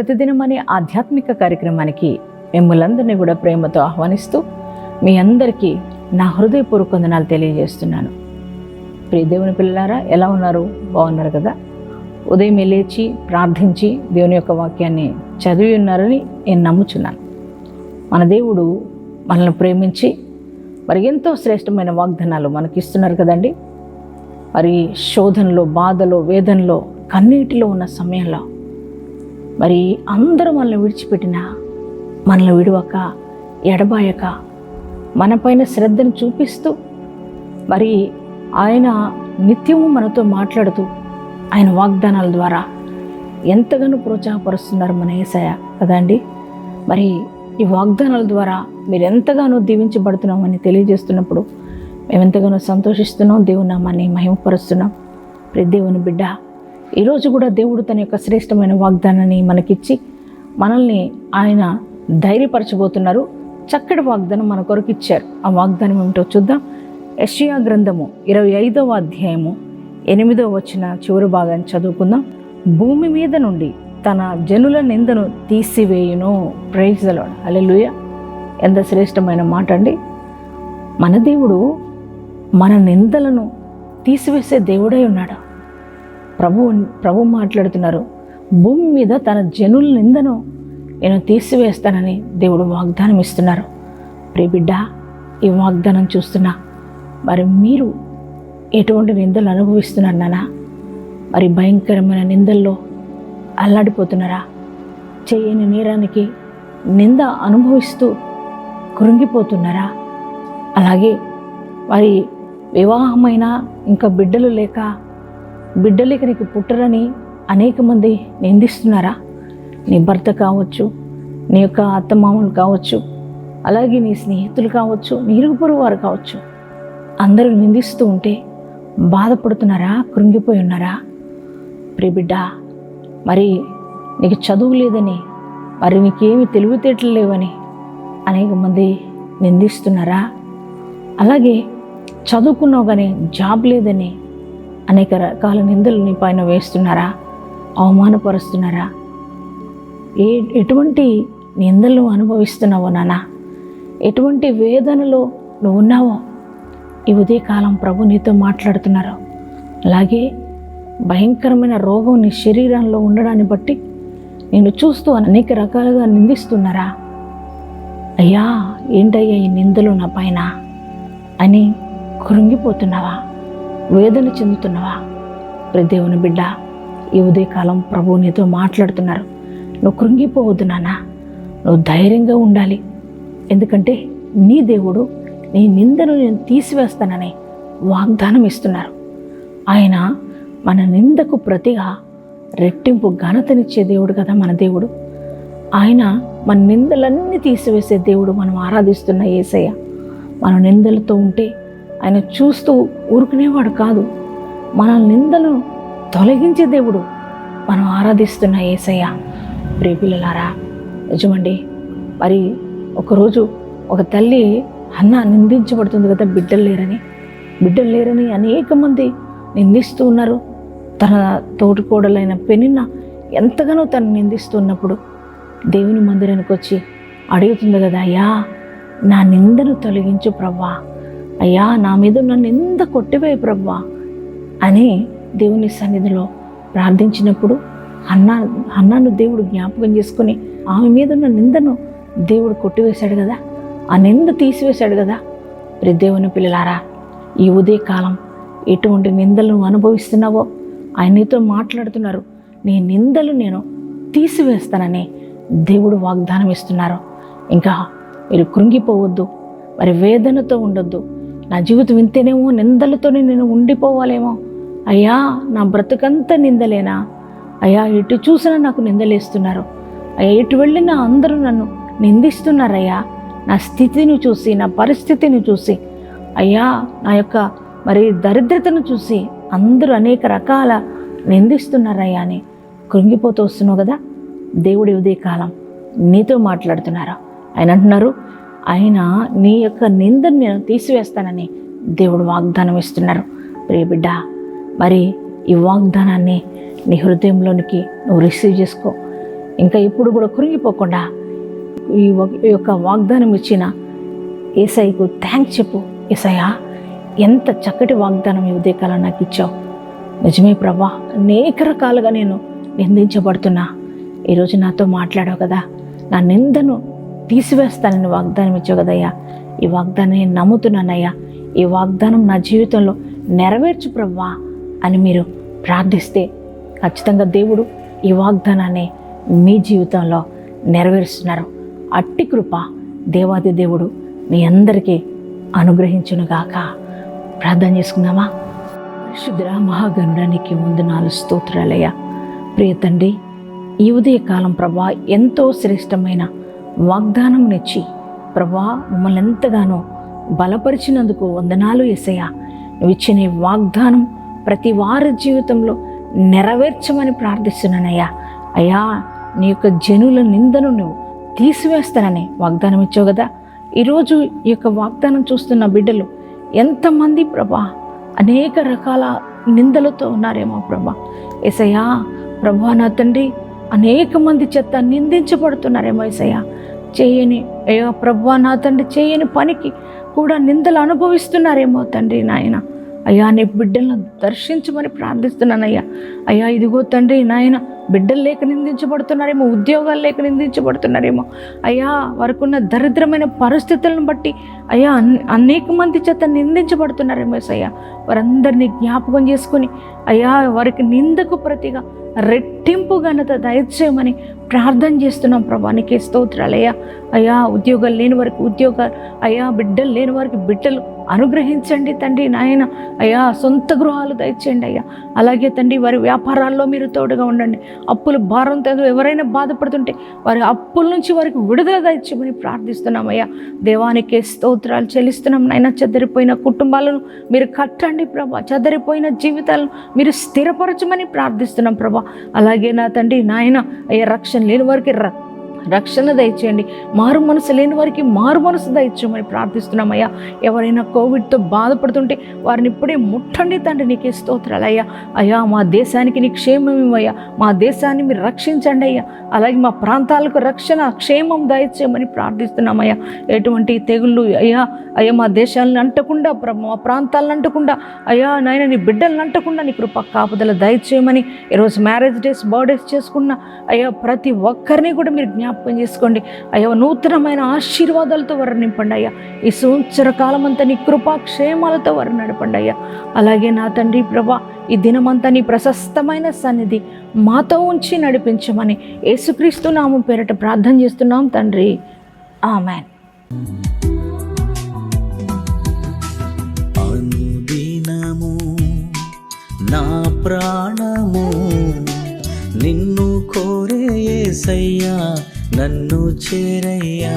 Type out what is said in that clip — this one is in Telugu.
ప్రతిదినం అనే ఆధ్యాత్మిక కార్యక్రమానికి మిమ్మల్ందరినీ కూడా ప్రేమతో ఆహ్వానిస్తూ మీ అందరికీ నా హృదయపూర్వక వందనాలు తెలియజేస్తున్నాను. ప్రియ దేవుని పిల్లలారా ఎలా ఉన్నారు? బాగున్నారు కదా? ఉదయం లేచి ప్రార్థించి దేవుని యొక్క వాక్యాన్ని చదివి ఉన్నారని నేను నమ్ముచున్నాను. మన దేవుడు మనల్ని ప్రేమించి మరి ఎంతో శ్రేష్టమైన వాగ్దానాలు మనకి ఇస్తున్నారు కదండి. మరి శోధనలో బాధలో వేదనలో కన్నీటిలో ఉన్న సమయంలో మరి అందరూ మనల్ని విడిచిపెట్టిన మనల్ని విడవక ఎడబాయక మనపైన శ్రద్ధను చూపిస్తూ మరి ఆయన నిత్యము మనతో మాట్లాడుతూ ఆయన వాగ్దానాల ద్వారా ఎంతగానో ప్రోత్సాహపరుస్తున్నారు మన ఏసయ అండి? మరి ఈ వాగ్దానాల ద్వారా మీరు ఎంతగానో దీవించబడుతున్నామని తెలియజేస్తున్నప్పుడు మేము ఎంతగానో సంతోషిస్తున్నాం దేవుని నామాన్ని మహిమపరుస్తున్నాం. ప్రతి దేవుని బిడ్డ ఈరోజు కూడా దేవుడు తన యొక్క శ్రేష్టమైన వాగ్దానాన్ని మనకిచ్చి మనల్ని ఆయన ధైర్యపరచబోతున్నారు. చక్కటి వాగ్దానం మన కొరకు ఇచ్చారు. ఆ వాగ్దానం ఏమిటో చూద్దాం. యషియా గ్రంథము ఇరవై ఐదవ అధ్యాయము ఎనిమిదవ వచ్చిన చివరి భాగాన్ని చదువుకుందాం. భూమి మీద నుండి తన జనుల నిందను తీసివేయును. ప్రైజ్లో అలెలుయ ఎంత శ్రేష్టమైన మాట అండి. మన దేవుడు మన నిందలను తీసివేసే దేవుడై ఉన్నాడు. ప్రభు ప్రభు మాట్లాడుతున్నారు. భూమి మీద తన జనుల నిందను నేను తీసివేస్తానని దేవుడు వాగ్దానం ఇస్తున్నారు. ప్రియబిడ్డ ఈ వాగ్దానం చూస్తున్నా మరి మీరు ఎటువంటి నిందలు అనుభవిస్తున్నారు నానా మరి భయంకరమైన నిందల్లో అల్లాడిపోతున్నారా? చేయని నేరానికి నింద అనుభవిస్తూ కృంగిపోతున్నారా? అలాగే మరి వివాహమైన ఇంకా బిడ్డలు లేక బిడ్డలేక నీకు పుట్టరని అనేక మంది నిందిస్తున్నారా? నీ భర్త కావచ్చు నీ యొక్క అత్తమామలు కావచ్చు అలాగే నీ స్నేహితులు కావచ్చు నీ వారు కావచ్చు. అందరూ నిందిస్తూ ఉంటే బాధపడుతున్నారా? కృంగిపోయి ఉన్నారా? ప్రియబిడ్డ మరి నీకు చదువు లేదని మరి నీకేమి తెలివితేటలు లేవని అనేక మంది నిందిస్తున్నారా? అలాగే చదువుకున్నావు కానీ జాబ్ లేదని అనేక రకాల నిందలు నీ పైన వేస్తున్నారా? అవమానపరుస్తున్నారా? ఏ ఎటువంటి నిందలు అనుభవిస్తున్నావో నాన్న ఎటువంటి వేదనలో నువ్వు ఉన్నావో? ఈ ఉదయకాలం ప్రభు నీతో మాట్లాడుతున్నారు. అలాగే భయంకరమైన రోగం నీ శరీరంలో ఉండడాన్ని బట్టి నేను చూస్తూ అనేక రకాలుగా నిందిస్తున్నారా? అయ్యా ఏంటయ్యా ఈ నిందలు నా పైన? అని కృంగిపోతున్నావా? వేదన చెందుతున్నావా? ప్రియ దేవుని బిడ్డ ఈ ఉదయకాలం ప్రభువు నీతో మాట్లాడుతున్నారు. నువ్వు కృంగిపోవద్దు నాన్న. నువ్వు ధైర్యంగా ఉండాలి. ఎందుకంటే నీ దేవుడు నీ నిందను నేను తీసివేస్తానని వాగ్దానం ఇస్తున్నారు. ఆయన మన నిందకు ప్రతిగా రెట్టింపు ఘనతనిచ్చే దేవుడు కదా మన దేవుడు. ఆయన మన నిందలన్నీ తీసివేసే దేవుడు మనం ఆరాధిస్తున్న ఏసయ్య. మన నిందలతో ఉంటే ఆయన చూస్తూ ఊరుకునేవాడు కాదు. మన నిందను తొలగించే దేవుడు మనం ఆరాధిస్తున్న ఏసయ్య. ప్రియపిల్లలారా నిజమండి మరి ఒకరోజు ఒక తల్లి అన్న నిందించబడుతుంది కదా బిడ్డలు లేరని. బిడ్డలు లేరని అనేక మంది నిందిస్తూ ఉన్నారు. తన తోటికోడలైన పెనిన్న ఎంతగానో తను నిందిస్తున్నప్పుడు దేవుని మందిరానికి వచ్చి అడుగుతుంది కదా అయ్యా నా నిందను తొలగించు ప్రవ్వా. అయ్యా నా మీద నన్ను నింద కొట్టివే ప్రవ్వా అని దేవుని సన్నిధిలో ప్రార్థించినప్పుడు అన్నా అన్నాను దేవుడు జ్ఞాపకం చేసుకుని ఆమె మీద ఉన్న నిందను దేవుడు కొట్టివేశాడు కదా? ఆ నింద తీసివేశాడు కదా? ప్రతి దేవుని పిల్లలారా ఈ ఉదయకాలం ఎటువంటి నిందలు అనుభవిస్తున్నావో? ఆయన నీతో మాట్లాడుతున్నారు. నీ నిందలు నేను తీసివేస్తానని దేవుడు వాగ్దానం ఇస్తున్నారు ఇంకా మీరు కృంగిపోవద్దు మరి వేదనతో ఉండొద్దు నా జీవితం ఇంతేనేమో నిందలతోనే నేను ఉండిపోవాలేమో. అయ్యా నా బ్రతుకంతా నిందలేనా? అయ్యా ఎటు చూసినా నాకు నిందలేస్తున్నారు. అయ్యా ఎటు వెళ్ళినా అందరూ నన్ను నిందిస్తున్నారయ్యా. నా స్థితిని చూసి నా పరిస్థితిని చూసి అయ్యా నా యొక్క మరి దరిద్రతను చూసి అందరూ అనేక రకాల నిందిస్తున్నారయ్యా అని కృంగిపోతూ వస్తున్నావు కదా? దేవుడి ఉదయ కాలం నీతో మాట్లాడుతున్నారు? ఆయన అంటున్నారు ఆయన నీ యొక్క నిందను నేను తీసివేస్తానని దేవుడు వాగ్దానం ఇస్తున్నారు. ప్రియబిడ్డ మరి ఈ వాగ్దానాన్ని నీ హృదయంలోనికి నువ్వు రిసీవ్ చేసుకో. ఇంకా ఎప్పుడు కూడా కురిగిపోకుండా ఈ ఈ యొక్క వాగ్దానం ఇచ్చిన ఏసైకు థ్యాంక్స్ చెప్పు. ఏసయ్యా ఎంత చక్కటి వాగ్దానం ఈ ఉదయకాలం నాకు ఇచ్చావు. నిజమే ప్రభా అనేక రకాలుగా నేను నిందించబడుతున్నా. ఈరోజు నాతో మాట్లాడావు కదా నా నిందను తీసివేస్తానని వాగ్దానం ఇచ్చావు కదయ్యా. ఈ వాగ్దానం నేను నమ్ముతున్నానయ్యా. ఈ వాగ్దానం నా జీవితంలో నెరవేర్చు ప్రవ్వా అని మీరు ప్రార్థిస్తే ఖచ్చితంగా దేవుడు ఈ వాగ్దానాన్ని మీ జీవితంలో నెరవేరుస్తున్నారు. అట్టి కృప దేవాది దేవుడు మీ అందరికీ అనుగ్రహించునుగాక. ప్రార్థన చేసుకుందామా? పరిశుద్ర మహాగణడానికి ముందు నాలుగు స్తోత్రాలయ్యా. ప్రియ తండ్రి ఈ ఉదయకాలం ప్రభా ఎంతో శ్రేష్టమైన వాగ్దానమునిచ్చి ప్రభా మమ్మల్ని ఎంతగానో బలపరిచినందుకు వందనాలు ఎసయ్యా నువ్వు ఇచ్చిన వాగ్దానం ప్రతి వారి జీవితంలో నెరవేర్చమని ప్రార్థిస్తున్నానయ్యా. అయ్యా నీ యొక్క జనుల నిందను నువ్వు తీసివేస్తానని వాగ్దానం ఇచ్చావు కదా. ఈరోజు ఈ యొక్క వాగ్దానం చూస్తున్న బిడ్డలు ఎంతమంది ప్రభా అనేక రకాల నిందలతో ఉన్నారేమో ప్రభా. ఎసయ్యా ప్రభా నా తండ్రి అనేక మంది చెత్త నిందించబడుతున్నారేమో ఎసయ్యా చేయని అయ్యో ప్రభా నా తండ్రి చేయని పనికి కూడా నిందలు అనుభవిస్తున్నారేమో తండ్రి నాయన. అయ్యా నీ బిడ్డలను దర్శించమని ప్రార్థిస్తున్నానయ్యా. అయ్యా ఇదిగో తండ్రి నాయన బిడ్డలు లేక నిందించబడుతున్నారేమో ఉద్యోగాలు లేక నిందించబడుతున్నారేమో. అయ్యా వారికి ఉన్న దరిద్రమైన పరిస్థితులను బట్టి అయ్యా అనేక మంది చేత నిందించబడుతున్నారేమో అయ్యా వారందరినీ జ్ఞాపకం చేసుకొని అయ్యా వారికి నిందకు ప్రతిగా రెట్టింపు ఘనత దయచేయమని ప్రార్థన చేస్తున్నాం ప్రభా. నీకే స్తోత్రాలయ్యా అయ్యా ఉద్యోగాలు లేని వారికి ఉద్యోగాలు అయ్యా బిడ్డలు లేని వారికి బిడ్డలు అనుగ్రహించండి తండ్రి నాయన. అయ్యా సొంత గృహాలు దయచేయండి అయ్యా. అలాగే తండ్రి వారి వ్యాపారాల్లో మీరు తోడుగా ఉండండి. అప్పుల భారంతో ఎవరైనా బాధపడుతుంటే వారి అప్పుల నుంచి వారికి విడుదల దయచేయమని ప్రార్థిస్తున్నామయ్యా దేవానికి స్తోత్రాలు చెల్లిస్తున్నాం నాయన. చెదరిపోయిన కుటుంబాలను మీరు కట్టండి ప్రభా. చెదరిపోయిన జీవితాలను మీరు స్థిరపరచమని ప్రార్థిస్తున్నాం ప్రభా. అలాగే నా తండ్రి నాయన అయ్యా రక్షణ లేని వారికి రక్షణ దయచేయండి. మారు మనసు లేని వారికి మారు మనసు దయచేయమని ప్రార్థిస్తున్నామయ్యా. ఎవరైనా కోవిడ్తో బాధపడుతుంటే వారిని ఇప్పుడే ముట్టండి తండ్రి నీకే స్తోత్రాలు అయ్యా. అయ్యా మా దేశానికి నీ క్షేమం ఇవ్వయ్యా. మా దేశాన్ని మీరు రక్షించండి అయ్యా. అలాగే మా ప్రాంతాలకు రక్షణ క్షేమం దయచేయమని ప్రార్థిస్తున్నామయ్యా. ఎటువంటి తెగుళ్ళు అయ్యా అయ్యా మా దేశాలను అంటకుండా మా ప్రాంతాలను అంటకుండా అయ్యా నాయన నీ బిడ్డలను అంటకుండా నీ కృప కాపుదల దయచేయమని ఈరోజు మ్యారేజ్ డేస్ బర్త్డేస్ చేసుకున్న అయ్యా ప్రతి ఒక్కరిని కూడా మీరు జ్ఞాపకం చేసుకోండి. అయ్యా నూతనమైన ఆశీర్వాదాలతో వారు నింపండి అయ్యా. ఈ సంవత్సర కాలం అంతా నీ కృపాక్షేమాలతో వారు నడపండి అయ్యా. అలాగే నా తండ్రి ప్రభా ఈ దినమంతా నీ ప్రశస్తమైన సన్నిధి మాతో ఉంచి నడిపించమని యేసుక్రీస్తు నామం పేరట ప్రార్థన చేస్తున్నాం తండ్రి. ఆమెన్. అనుదినము నా ప్రాణము నిన్ను కోరే యేసయ్యా నన్ను చేరయ్యా.